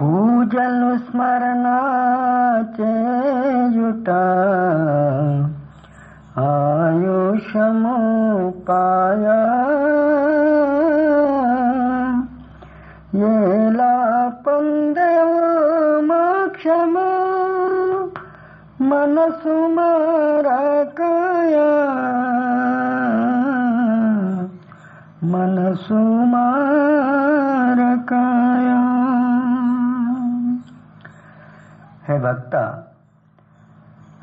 पूजनस्मरणा चेयुत आयुषमोपाय एलापुं देवमक्षम मनसु मारकय। मनसु मा హే భక్త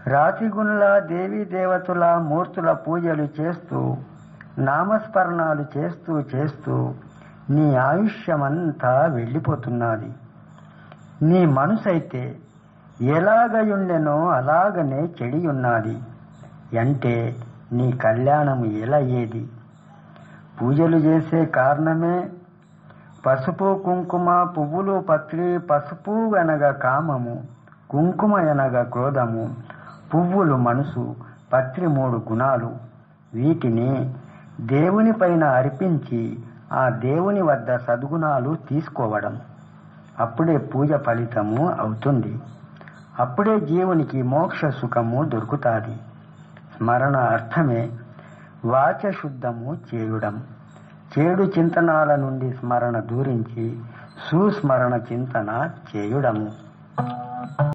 రాతిగుణుల దేవీ దేవతల మూర్తుల పూజలు చేస్తూ నామస్మరణాలు చేస్తూ చేస్తూ నీ ఆయుష్యమంతా వెళ్ళిపోతున్నది. నీ మనసైతే ఎలాగయుండెనో అలాగనే చెడి ఉన్నది అంటే నీ కళ్యాణం ఎలా ఏది పూజలు చేసే కారణమే? పసుపు కుంకుమ పువ్వులు పత్రి పసుపు అనగా కామము. కుంకుమ అనగా క్రోధము పువ్వులు మనసు పత్రి మూడు గుణాలు. వీటిని దేవుని పైన అర్పించి ఆ దేవుని వద్ద సద్గుణాలు తీసుకోవడం. అప్పుడే పూజ ఫలితము అవుతుంది. అప్పుడే జీవునికి మోక్ష సుఖము దొరుకుతాది. స్మరణ అర్థమే. వాచశుద్ధము చేయడం చేయుడం. చేడు చింతనాల నుండి స్మరణ దూరించి సుస్మరణ చింతన చేయుడము.